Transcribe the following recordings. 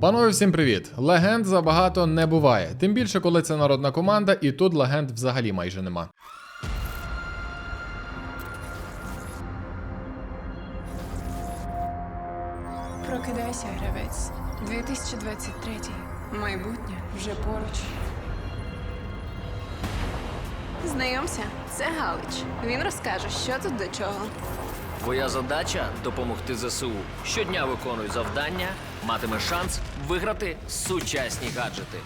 Панове, всім привіт! Легенд забагато не буває. Тим більше, коли це народна команда, і тут легенд взагалі майже нема. Прокидайся, гравець. 2023. Майбутнє вже поруч. Знайомся, це Галич. Він розкаже, що тут до чого. Твоя задача допомогти ЗСУ. Щодня виконуй завдання, матиме шанс виграти сучасні гаджети.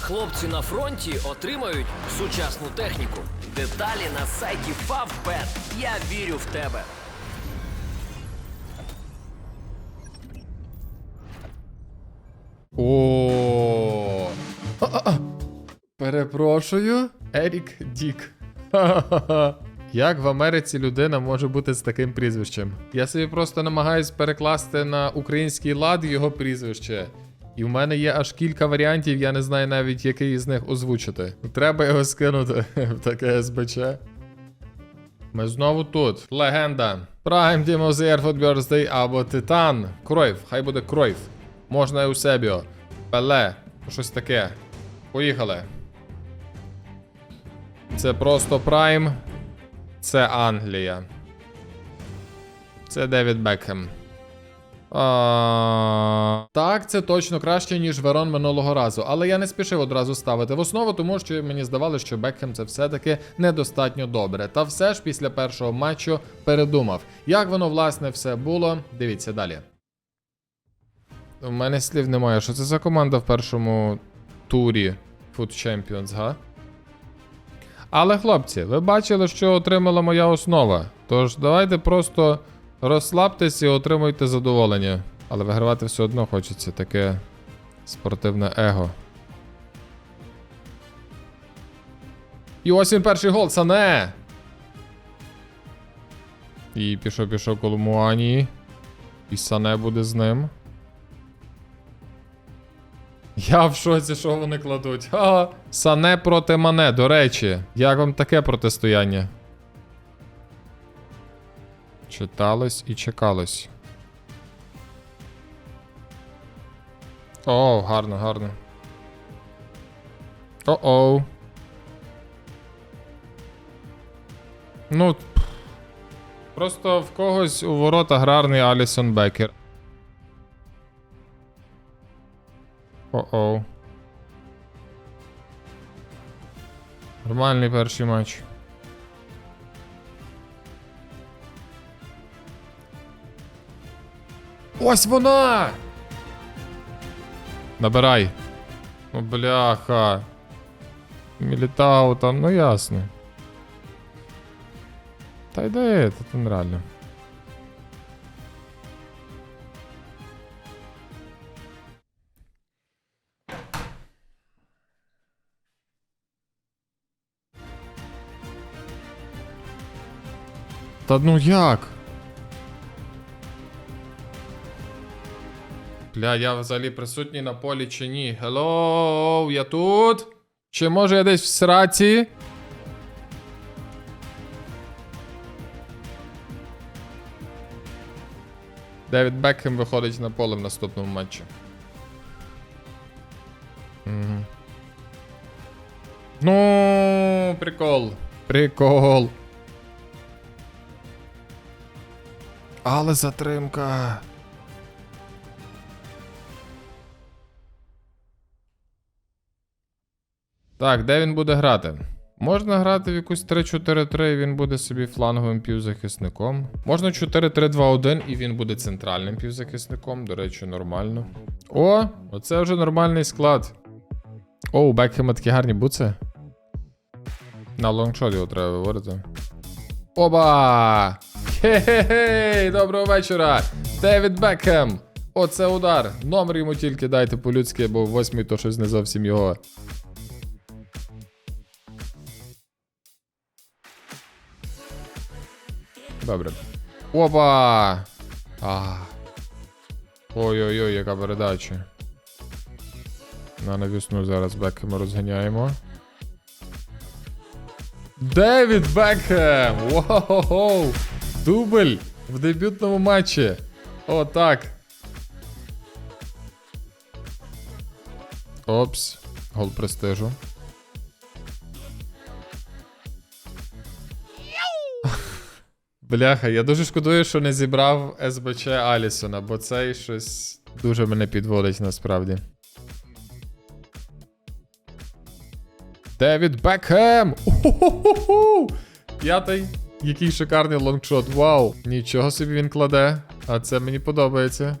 Хлопці на фронті отримають сучасну техніку. Деталі на сайті Favbet. Я вірю в тебе. О. Перепрошую, Ерік Дік. Ха-ха-ха. Як в Америці людина може бути з таким прізвищем? Я собі просто намагаюсь перекласти на український лад його прізвище. І в мене є аж кілька варіантів, я не знаю навіть, який із них озвучити. Треба його скинути в таке СБЧ. Ми знову тут. Легенда. Air Food Birthday або Титан. Кройв, хай буде Кройв. Можна Еусебіо. Пеле. Щось таке. Поїхали. Це просто Прайм. Це Англія. Це Девід Бекхем. А... Так, це точно краще, ніж Верон минулого разу, але я не спішив одразу ставити в основу, тому що мені здавалося, що Бекхем це все-таки недостатньо добре. Та все ж після першого матчу передумав. Як воно власне все було, дивіться далі. У мене слів немає. Що це за команда в першому турі Food Champions, га? Але, хлопці, ви бачили, що отримала моя основа. Тож давайте просто розслабтесь і отримуйте задоволення. Але вигравати все одно хочеться таке спортивне его. І ось він перший гол, Сане! І пішов, пішов Колумуані. І Сане буде з ним. Я в шоці, що вони кладуть. Ха, Сане проти Мане, до речі. Як вам таке протистояння? Читалось і чекалось. О, гарно, гарно. О-оу. Ну. Просто в когось у ворота грарний Алісон Бекер. О-оу. Нормальний перший матч. Ось вона! Набирай. О, бляха. Мілітау там, ну ясно. Та йди, це нереально. Та ну як? Бля, я взагалі присутній на полі чи ні? Hello, я тут? Чи може я десь в сраці? Девід Бекхем виходить на поле в наступному матчі. Угу. Ну, прикол. Прикол. Але затримка. Так, де він буде грати? Можна грати в якусь 3-4-3, і він буде собі фланговим півзахисником. Можна 4-3-2-1, і він буде центральним півзахисником. До речі, нормально. О, оце вже нормальний склад. О, у Бекхема такі гарні буци. На лонгшот його треба виводити. Оба! Хе-хе-хей! Доброго вечора! Девід Бекхем! Оце удар! Номер йому тільки дайте по-людськи, бо восьмий то щось не зовсім його. Добре. Опа! Ой-ой-ой, яка передача. На навісну зараз Бекхема розганяємо. Девід Бекхем! Воу! Дубль в дебютному матчі. О, так. Опс. Гол престижу. Бляха, я дуже шкодую, що не зібрав СБЧ Алісона, бо цей щось дуже мене підводить насправді. Девід Бекхем! Уху-ху-ху-ху! П'ятий. Який шикарний лонгшот. Вау! Нічого собі він кладе. А це мені подобається.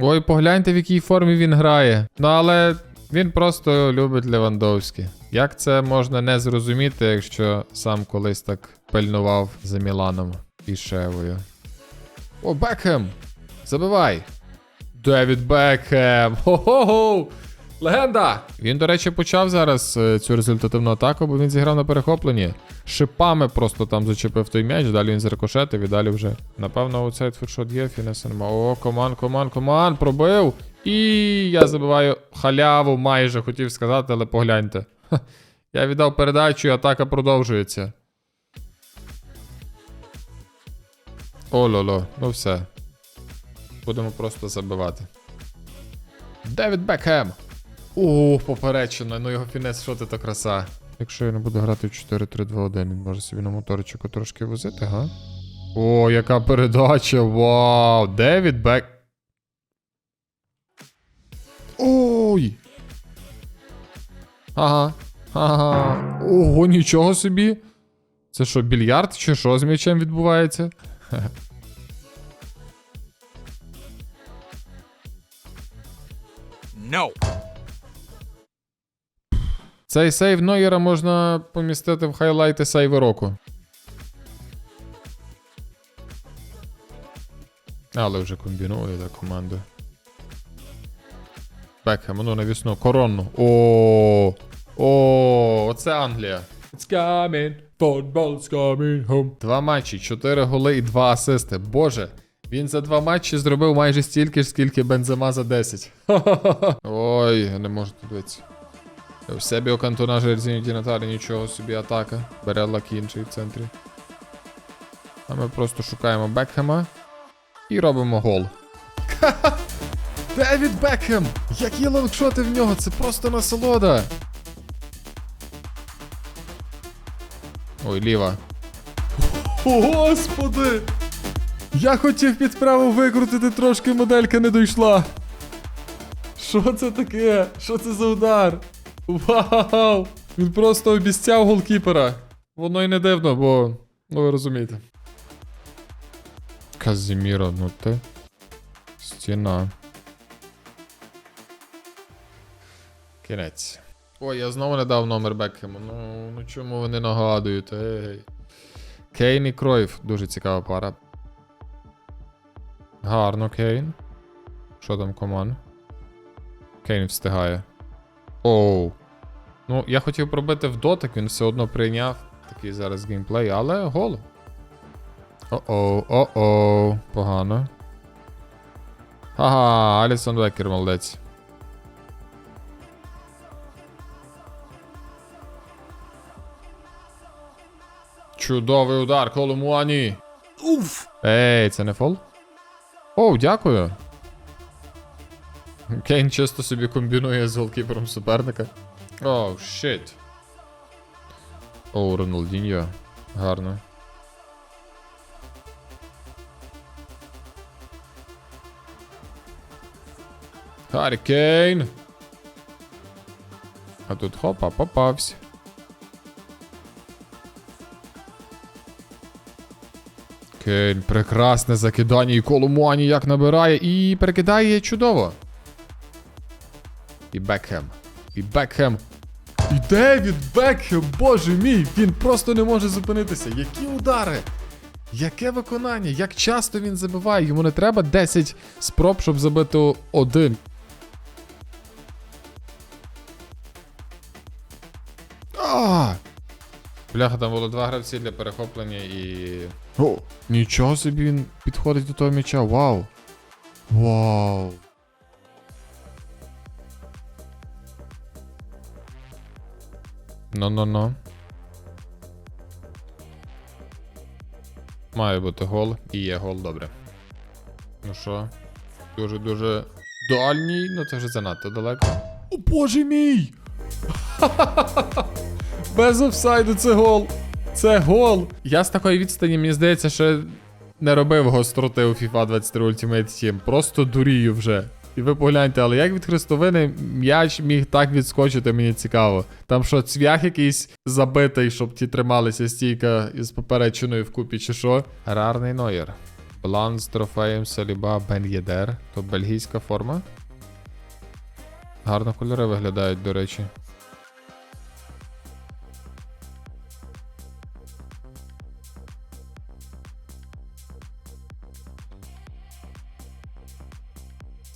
Ой, погляньте, в якій формі він грає. Ну але він просто любить Левандовський. Як це можна не зрозуміти, якщо сам колись так пильнував за Міланом і Шевою? О, Бекхем! Забивай! Девід Бекхем! Хо-хо-хо! Легенда! Він, до речі, почав зараз е, цю результативну атаку, бо він зіграв на перехопленні. Шипами просто там зачепив той м'яч, далі він зрикошетив і далі вже. Напевно, оцей футшот є, фінеса нема. О, коман, коман, коман, пробив. І я забиваю халяву майже, хотів сказати, але погляньте. Ха, Я віддав передачу, і атака продовжується. О-ло-ло, ну все. Будемо просто забивати. Девід Бекхем. О, поперечено, ну його фінес, що ти то краса. Якщо я не буду грати в 4-3-2-1, він може собі на моторчику трошки возити, га? О, яка передача! Вау! Девід Бек. Ой! Ага. Ага. Ого, нічого собі. Це що, більярд чи що з м'ячем відбувається? No. Цей сейв Нойера можна помістити в хайлайти сейви року. Але вже комбінує за команду. Бекхем, ну навісну, коронну. О, о, оце Англія. It's coming, football's coming home. Два матчі, чотири голи і два асисти. Боже, він за два матчі зробив майже стільки ж, скільки Бензема за 10. Ой, не можу тут дивитися. В себе у кантона Жерзіні Дінатарі нічого собі атака. Бере лакі інший в центрі. А ми просто шукаємо Бекхема і робимо гол. Девід Бекхем! Які лонгшоти в нього! Це просто насолода! Ой, ліва. О, господи! Я хотів під право викрутити, трошки моделька не дійшла. Що це таке? Що це за удар? Вау! Він просто обіцяв голкіпера. Воно й не дивно, бо. Ну ви розумієте. Казіміро, ну ти. Стіна. Кінець. Ой, я знову не дав номер Бекхему. Ну, ну чому ви не нагадуєте? Ей. Кейн і Кройф. Дуже цікава пара. Гарно, Кейн. Що там команд? Кейн встигає. Оу. Ну, я хотів пробити в дотик, він все одно прийняв. Такий зараз геймплей, але гол. О-оу, о-оу, погано. Ага, Алісон Бекер, молодець. Чудовий удар, Колумуані. Oof. Ей, це не фол? Оу, дякую. Кейн чисто собі комбінує з голкіпером суперника. Оу, щит. Оу, Роналдіньо. Гарно. Харі Кейн. А тут хопа, попався. Кейн, прекрасне закидання і Колумуані як набирає і перекидає чудово. І Бекхем. І Бекхем. І Девід Бекхем, боже мій, він просто не може зупинитися. Які удари! Яке виконання? Як часто він забиває? Йому не треба 10 спроб, щоб забити один. А! Бляха, там було два гравці для перехоплення і. О, нічого собі він підходить до того м'яча. Вау. Вау. Ну-ну-ну. Має бути гол. І є гол, добре. Ну що? Дуже-дуже. Дальній, ну це вже занадто далеко. О боже мій! Без офсайду це гол. Це гол. Я з такої відстані, мені здається, що не робив гостроти у FIFA 23 Ultimate Team. Просто дурію вже. І ви погляньте, але як від хрестовини м'яч міг так відскочити, мені цікаво. Там що, цвях якийсь забитий, щоб ті трималися стійка із поперечиною вкупі, чи що? Рарний Нойер. Блан з трофеєм Саліба Бен Єдер. То бельгійська форма. Гарно кольори виглядають, до речі.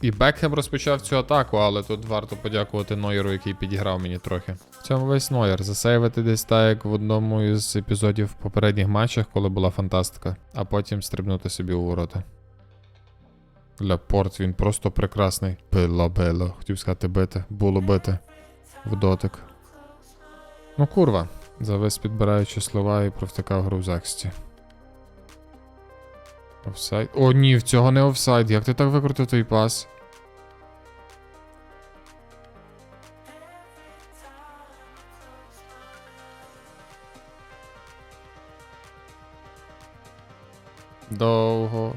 І Бекхем розпочав цю атаку, але тут варто подякувати Нойеру, який підіграв мені трохи. В цьому весь Нойер. Засейвити десь так, як в одному із епізодів в попередніх матчах, коли була фантастика, а потім стрибнути собі у ворота. Лепорт, він просто прекрасний. Било. Хотів сказати бити. Було бити. В дотик. Ну, курва. Завис підбираючи слова і провтикав гру в захисті. Офсайд. О, ні, в цього не офсайд. Як ти так викрутив той пас? Довго.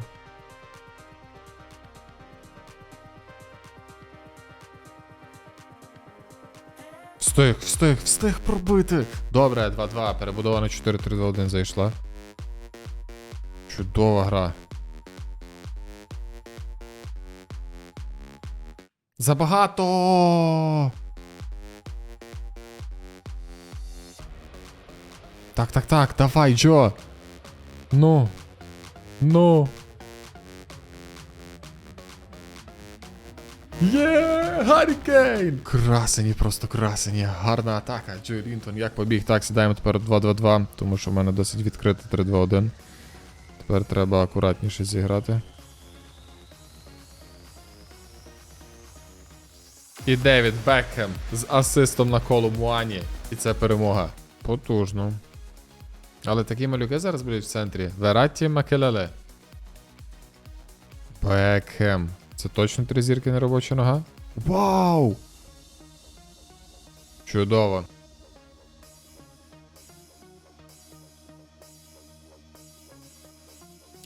Встиг, встиг, встиг пробити. Добре, 2-2. Перебудована 4-3-2-1 зайшла. Чудова гра. Забагато. Так, так, так, давай, Джо. Ну. Ну. Є, Гаррікейн! Красені, просто красені. Гарна атака. Джой Рінтон як побіг. Так, сідаємо тепер 2-2-2, тому що в мене досить відкрите 3-2-1. Тепер треба акуратніше зіграти. І Девід Бекхем з асистом на колу Муані. І це перемога. Потужно. Але такі малюки зараз будуть в центрі. Вератті Макелеле. Бекхем. Це точно три зірки не робоча нога? Вау! Чудово.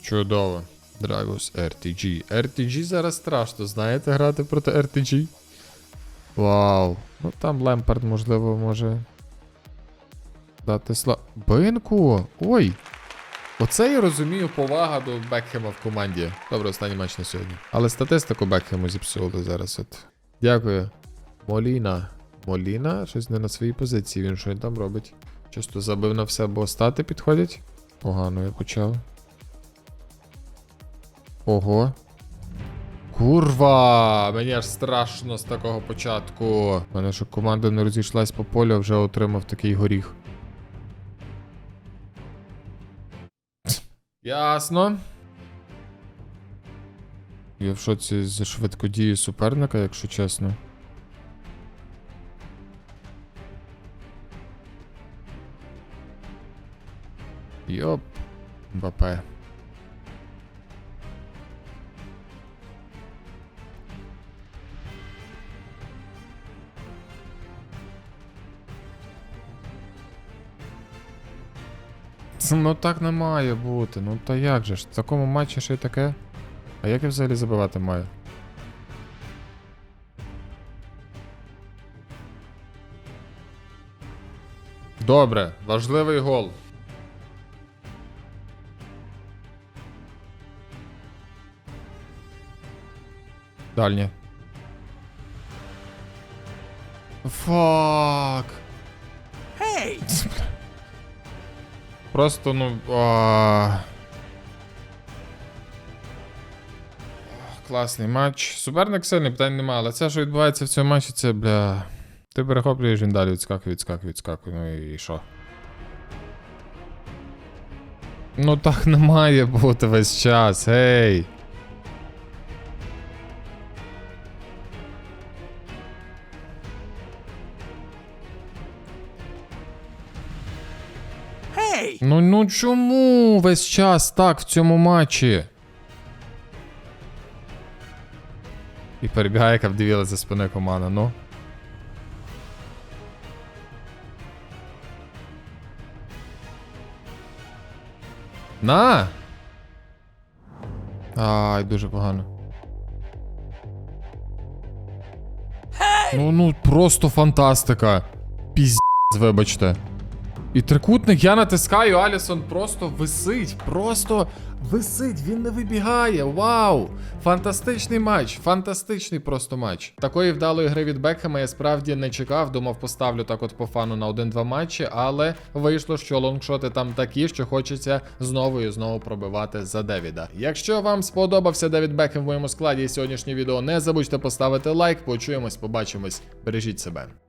Чудово. Dragos RTG. RTG зараз страшно, знаєте, грати проти RTG? Вау. Ну там Лемпард, можливо, може. Дати сла. Бинку! Ой! Оце я розумію повага до Бекхема в команді. Добре, останній матч на сьогодні. Але статистику Бекхему зіпсували зараз. От. Дякую. Моліна. Моліна? Щось не на своїй позиції. Він що він там робить? Чисто забив на все, бо стати підходять. Погано я почав. Ого. Курва! Мені аж страшно з такого початку. Мене що команда не розійшлась по полю, а вже отримав такий горіх. Ясно. Я в шоці з швидкодії суперника, якщо чесно. Йоп. Мбапе. Ну так не має бути. Ну та як же ж? В такому матчі ще й таке. А як я взагалі забивати маю? Добре, важливий гол. Дальнє. Фак. Просто, ну. А... Класний матч. Суперник сильний, питань немає, але це, що відбувається в цьому матчі, це, бля. Ти перехоплюєш, він далі відскакує, відскакує, відскакує. Ну і що? Ну так не має бути весь час, гей. Ну ну чому весь час так в цьому матчі? І перебігає, яка за спини команда, ну. На! Ай, дуже погано. Ну, ну, просто фантастика. Піздець, вибачте. І трикутник я натискаю, Алісон просто висить. Просто висить, він не вибігає. Вау! Фантастичний матч, фантастичний просто матч. Такої вдалої гри від Бекхема я справді не чекав. Думав, поставлю так от по фану на 1-2 матчі, але вийшло, що лонгшоти там такі, що хочеться знову і знову пробивати за Девіда. Якщо вам сподобався Девід Бекхем в моєму складі і сьогоднішнє відео, не забудьте поставити лайк. Почуємось, побачимось. Бережіть себе.